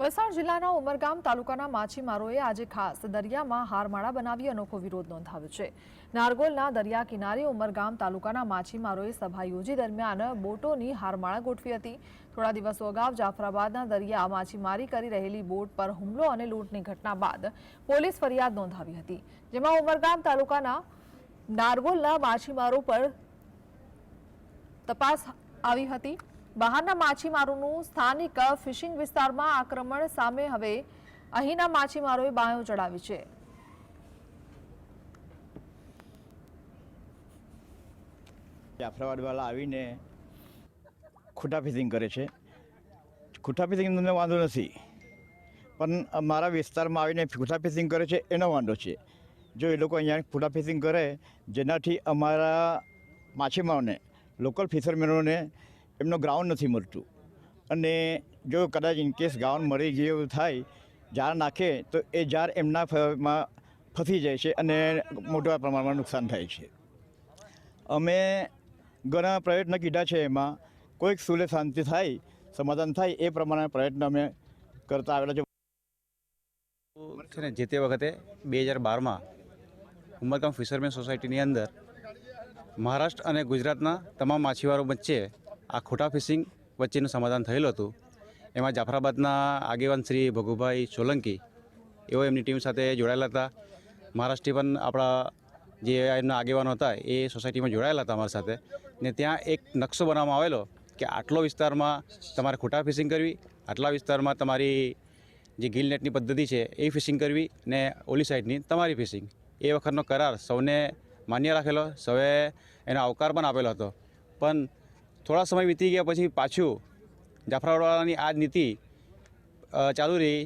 વલસાડ જિલ્લાના ઉમરગામ તાલુકાના માછીમારોએ આજે ખાસ દરિયામાં હારમાળા બનાવી અનોખો વિરોધ નોંધાવ્યો છે. નારગોલના દરિયા કિનારે ઉમરગામ તાલુકાના માછીમારોએ સભા યોજી દરમિયાન બોટોની હારમાળા ગોઠવી હતી. થોડા દિવસો અગાઉ જાફરાબાદના દરિયા માછીમારી કરી રહેલી બોટ પર હુમલો અને લૂંટની ઘટના બાદ પોલીસ ફરિયાદ નોંધાવી હતી. જેમાં ઉમરગામ તાલુકાના નારગોલના માછીમારો પર તપાસ આવી હતી. બહારના માછીમારોનું સ્થાનિક ફિશિંગ વિસ્તારમાં આક્રમણ સામે હવે અહીંના માછીમારોએ બાયો ચડાવી છે. જાફરાબાદવાળા આવીને ખૂટા ફિશિંગ કરે છે. ખૂટા ફિશિંગ તમને વાંધો નથી. પણ અમારા વિસ્તારમાં આવીને ખૂટા ફિશિંગ કરે છે એનો વાંધો છે. જો એ લોકો અહીંયા ખૂટા ફિશિંગ કરે, જેનાથી અમારા માછીમારોને, લોકલ ફિશરમેનોને એમનો ગ્રાઉન્ડ નથી મળતું. અને જો કદાચ ઇનકેસ ગ્રાઉન્ડ મળી ગયું થાય જાર નાખે, તો એ જાર એમના ફ- માં ફસી જાય છે અને મોટા પ્રમાણમાં નુકસાન થાય છે. અમે ઘણા પ્રયત્ન કીધા છે એમાં. કોઈક સુલે શાંતિ થાય, સમાધાન થાય, એ પ્રમાણે પ્રયત્ન અમે કરતા આવેલા છે. છે ને, જે તે વખતે બે હજાર બારમાં ઉમરગામ ફિશરમેન સોસાયટીની અંદર મહારાષ્ટ્ર અને ગુજરાતના તમામ માછીમારો વચ્ચે આ ખોટા ફિશિંગ વચ્ચેનું સમાધાન થયેલું હતું. એમાં જાફરાબાદના આગેવાન શ્રી ભગુભાઈ સોલંકી, એઓ એમની ટીમ સાથે જોડાયેલા હતા. મહારાષ્ટ્રી પણ આપણા જે એમના આગેવાનો હતા, એ સોસાયટીમાં જોડાયેલા હતા અમારી સાથે. ને ત્યાં એક નકશો બનાવવામાં આવેલો કે આટલો વિસ્તારમાં તમારે ખોટા ફિશિંગ કરવી, આટલા વિસ્તારમાં તમારી જે ગિલ નેટની પદ્ધતિ છે એ ફિશિંગ કરવી ને ઓલી સાઈડની તમારી ફિશિંગ. એ વખતનો કરાર સૌને માન્ય રાખેલો, સૌએ એનો આવકાર પણ આપેલો હતો. પણ થોડા સમય વીતી ગયા પછી પાછું જાફરાવાળાની આ નીતિ ચાલુ રહી.